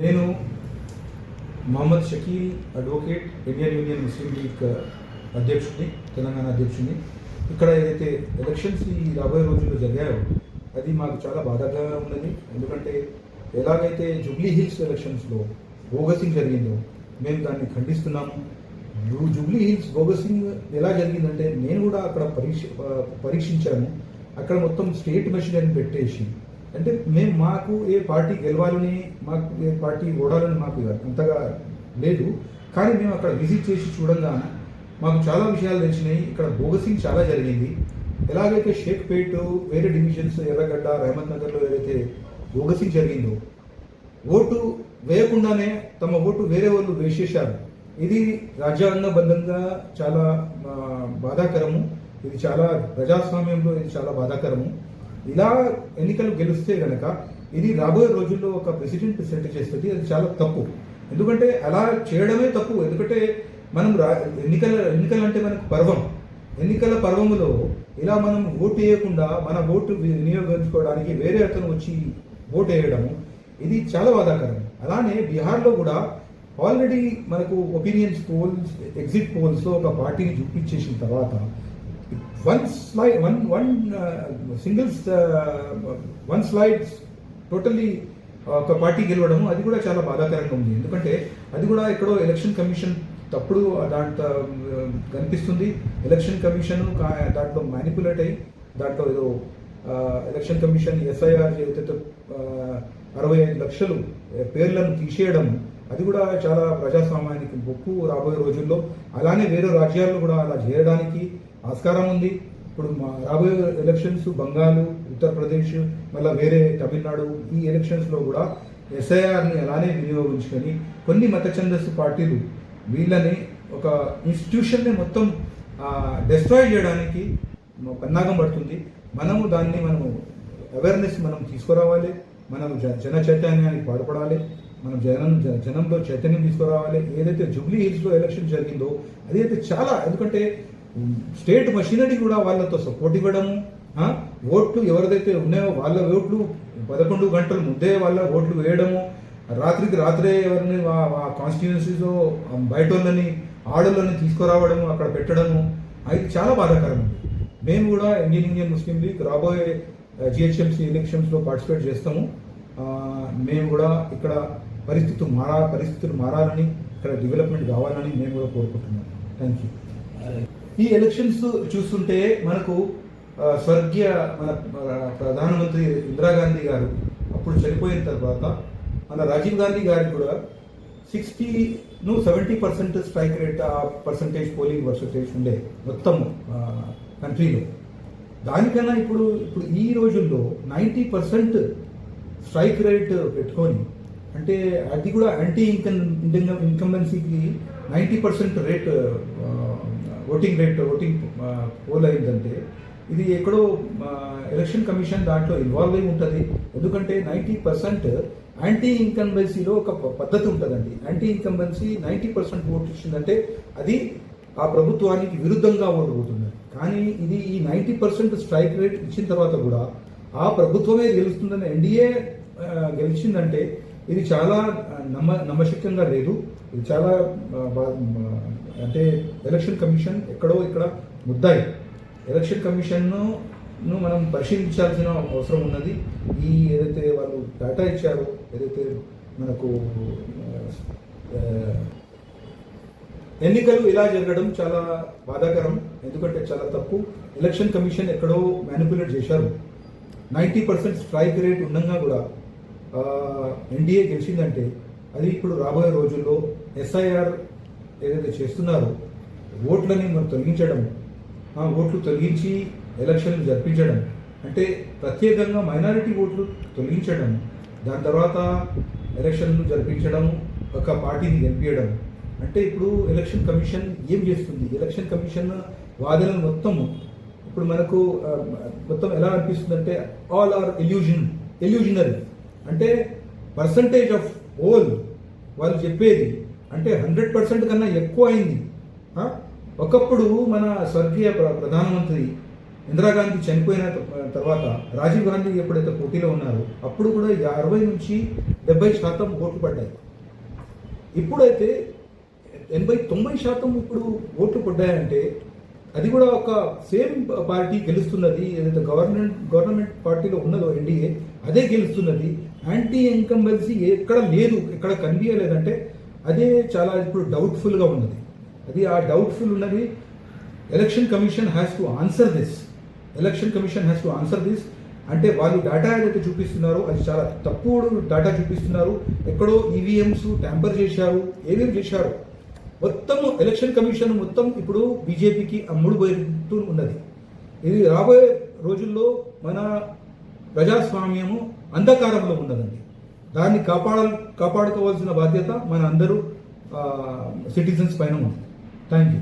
నేను Mohammed Shakeel advocate Indian Union Muslim League అధ్యక్షుడిని తెలంగాణ అధ్యక్షుడిని. ఇక్కడ ఏదైతే ఎలక్షన్స్ ఈ రాబోయే రోజుల్లో జరిగాయో అది మాకు చాలా బాధగా ఉన్నది ఎందుకంటే ఎలాగైతే జూబ్లీ హిల్స్ ఎలక్షన్స్లో బోగసింగ్ జరిగిందో మేము దాన్ని ఖండిస్తున్నాము. జూబ్లీ హిల్స్ బోగసింగ్ ఎలా జరిగిందంటే నేను కూడా అక్కడ పరీక్ష పరీక్షించాను. అక్కడ మొత్తం స్టేట్ మెషిన్ అని పెట్టేసి అంటే మేము మాకు ఏ పార్టీ గెలవాలని మాకు ఏ పార్టీ ఓడాలని మాకు అంతగా లేదు. కానీ మేము అక్కడ విజిట్ చేసి చూడంగా మాకు చాలా విషయాలు తెలిసినాయి. ఇక్కడ బోగసింగ్ చాలా జరిగింది. ఎలాగైతే షేక్పేట్ వేరే డివిజన్స్ ఎర్రగడ్డ రహమత్ నగర్లో ఏదైతే బోగసింగ్ జరిగిందో ఓటు వేయకుండానే తమ ఓటు వేరే వాళ్ళు వేసేశారు. ఇది రాజ్యాంగబద్ధంగా చాలా బాధాకరము. ఇది చాలా ప్రజాస్వామ్యంలో ఇది చాలా బాధాకరము. ఇలా ఎన్నికలు గెలిస్తే కనుక ఇది రాబోయే రోజుల్లో ఒక ప్రెసిడెంట్ సెట్ చేస్తుంది. అది చాలా తప్పు. ఎందుకంటే అలా చేయడమే తప్పు. ఎందుకంటే మనం రా ఎన్నికల ఎన్నికలు అంటే మనకు పర్వం. ఎన్నికల పర్వములో ఇలా మనం ఓటు వేయకుండా మన ఓటు వినియోగించుకోవడానికి వేరే అతను వచ్చి ఓటు వేయడము ఇది చాలా బాధాకరం. అలానే బీహార్లో కూడా ఆల్రెడీ మనకు ఒపీనియన్స్ పోల్స్ ఎగ్జిట్ పోల్స్లో ఒక పార్టీని చూపించేసిన తర్వాత one one one one uh, one slide totally ఒక పార్టీ గెలవడము అది కూడా చాలా బాధాకరంగా ఉంది. ఎందుకంటే అది కూడా ఎక్కడో ఎలక్షన్ కమిషన్ తప్పుడు దాంట్లో కనిపిస్తుంది. ఎలక్షన్ కమిషన్ దాంట్లో మ్యానిపులేట్ అయ్యి దాంట్లో ఏదో ఎలక్షన్ కమిషన్ ఎస్ఐఆర్ ఏదైతే అరవై ఐదు లక్షలు పేర్లను తీసేయడం అది కూడా చాలా ప్రజాస్వామ్యానికి బొక్కు రాబోయే రోజుల్లో. అలానే వేరే రాజ్యాల్లో కూడా అలా చేయడానికి ఆస్కారం ఉంది. ఇప్పుడు మా రాబోయే ఎలక్షన్స్ బంగాల్ ఉత్తరప్రదేశ్ మళ్ళీ వేరే తమిళనాడు ఈ ఎలక్షన్స్లో కూడా ఎస్ఐఆర్ని అలానే వినియోగించుకొని కొన్ని మత ఛందస్సు పార్టీలు వీళ్ళని ఒక ఇన్స్టిట్యూషన్ని మొత్తం డిస్ట్రాయ్ చేయడానికి పన్నాగం పడుతుంది. మనము దాన్ని మనము అవేర్నెస్ మనం తీసుకురావాలి. మనం జ- జన చైతన్యానికి పాటుపడాలి మనం జనం జనంలో చైతన్యం తీసుకురావాలి. ఏదైతే జూబ్లీ హిల్స్లో ఎలక్షన్ జరిగిందో అదైతే చాలా ఎందుకంటే స్టేట్ మషినరీ కూడా వాళ్ళతో సపోర్ట్ ఇవ్వడము ఓట్లు ఎవరిదైతే ఉన్నాయో వాళ్ళ ఓట్లు పదకొండు గంటల ముందే వాళ్ళ ఓట్లు వేయడము రాత్రికి రాత్రే ఎవరిని ఆ కాన్స్టిట్యున్సీలో బయట వాళ్ళని ఆడోళ్ళని తీసుకురావడము అక్కడ పెట్టడము అది చాలా బాధాకరం ఉంది మేము కూడా ఇండియన్ ఇండియన్ ముస్లిం లీగ్ రాబోయే జిహెచ్ఎంసీ ఎలక్షన్స్లో పార్టిసిపేట్ చేస్తాము. మేము కూడా ఇక్కడ పరిస్థితులు మారా పరిస్థితులు మారాలని ఇక్కడ డెవలప్మెంట్ కావాలని మేము కూడా కోరుకుంటున్నాం థ్యాంక్ యూ ఈ ఎలక్షన్స్ చూస్తుంటే మనకు స్వర్గీయ మన ప్రధానమంత్రి ఇందిరాగాంధీ గారు అప్పుడు చనిపోయిన తర్వాత మన రాజీవ్ గాంధీ గారికి కూడా సిక్స్టీ ను సెవెంటీ పర్సెంట్ స్ట్రైక్ రేట్ ఆ పర్సంటేజ్ పోలింగ్ పర్సంటేజ్ ఉండే మొత్తం కంట్రీలో దానికన్నా ఇప్పుడు ఇప్పుడు ఈ రోజుల్లో నైంటీ పర్సెంట్ స్ట్రైక్ రేట్ పెట్టుకొని అంటే అది కూడా anti income ఇన్కంబెన్సీకి ninety percent rate voting rate voting poll అయిందంటే ఇది ఎక్కడో uh, ఎలక్షన్ కమిషన్ దాంట్లో ఇన్వాల్వ్ అయి ఉంటుంది. ఎందుకంటే నైంటీ పర్సెంట్ యాంటీ ఇన్కంబెన్సీలో ఒక ప- పద్ధతి ఉంటుందండి. Anti incumbency ninety percent vote ఇచ్చిందంటే అది ఆ ప్రభుత్వానికి విరుద్ధంగా ఓటు పోతుంది కానీ ఇది ఈ నైంటీ పర్సెంట్ స్ట్రైక్ రేట్ ఇచ్చిన తర్వాత కూడా ఆ ప్రభుత్వమే గెలుస్తుందని ఎన్డీఏ uh, గెలిచిందంటే ఇది చాలా నమ్మ నమ్మశక్యంగా లేదు. ఇది చాలా అంటే ఎలక్షన్ కమిషన్ ఎక్కడో ఇక్కడ ముద్దాయి. ఎలక్షన్ కమిషన్ను ను మనం పరిశీలించాల్సిన అవసరం ఉన్నది. ఈ ఏదైతే వాళ్ళు డేటా ఇచ్చారో ఏదైతే మనకు ఎన్నికలు ఇలా జరగడం చాలా బాధాకరం ఎందుకంటే చాలా తప్పు. ఎలక్షన్ కమిషన్ ఎక్కడో మ్యానిపులేట్ చేశారు. నైంటీ పర్సెంట్ స్ట్రైక్ రేట్ ఉండగా కూడా ఎన్డీఏ గెలిచిందంటే అది ఇప్పుడు రాబోయే రోజుల్లో ఎస్ఐఆర్ ఏదైతే చేస్తున్నారో ఓట్లని మనం తొలగించడం ఆ ఓట్లు తొలగించి ఎలక్షన్లు జరిపించడం అంటే ప్రత్యేకంగా మైనారిటీ ఓట్లు తొలగించడం దాని తర్వాత ఎలక్షన్లు జరిపించడం ఒక పార్టీని గెలిపించడం అంటే ఇప్పుడు ఎలక్షన్ కమిషన్ ఏం చేస్తుంది? ఎలక్షన్ కమిషన్ వాదనలు మొత్తము ఇప్పుడు మనకు మొత్తం ఎలా అనిపిస్తుంది అంటే ఆల్ ఆర్ ఎల్యూజన్ ఎల్యూజనరీ అంటే పర్సంటేజ్ ఆఫ్ ఓల్ వాళ్ళు చెప్పేది. అంటే హండ్రెడ్ పర్సెంట్ కన్నా ఎక్కువ అయింది. ఒకప్పుడు మన స్వర్గీయ ప్ర- ప్రధానమంత్రి ఇందిరాగాంధీ చనిపోయిన తర్వాత రాజీవ్ గాంధీ ఎప్పుడైతే పోటీలో ఉన్నారో అప్పుడు కూడా అరవై నుంచి డెబ్బై శాతం ఓట్లు పడ్డాయి. ఇప్పుడైతే ఎనభై తొంభై శాతం ఇప్పుడు ఓట్లు పడ్డాయంటే అది కూడా ఒక సేమ్ పార్టీ గెలుస్తున్నది. ఏదైతే గవర్నమెంట్ గవర్నమెంట్ పార్టీలో ఉన్నదో ఎన్డీఏ అదే గెలుస్తున్నది. యాంటీ ఇన్కంబెన్సీ ఎక్కడ లేదు ఎక్కడ కనిపించలేదంటే అదే చాలా ఇప్పుడు డౌట్ఫుల్గా ఉన్నది. అది ఆ డౌట్ఫుల్ ఉన్నది. Election commission has to answer this election commission has to answer this అంటే వాళ్ళు డేటా ఏదైతే చూపిస్తున్నారో అది చాలా తప్పుడు డేటా చూపిస్తున్నారు. ఎక్కడో ఈవీఎంస్ ట్యాంపర్ చేశారు ఏమేం చేశారు? మొత్తం ఎలక్షన్ కమిషన్ మొత్తం ఇప్పుడు బీజేపీకి అమ్ముడు పోతూ ఉన్నది. ఇది రాబోయే రోజుల్లో మన ప్రజాస్వామ్యము అంధకారంలో ఉన్నదండి. దాన్ని కాపాడ కాపాడుకోవాల్సిన బాధ్యత మన అందరూ సిటిజన్స్ పైన ఉంది. Thank you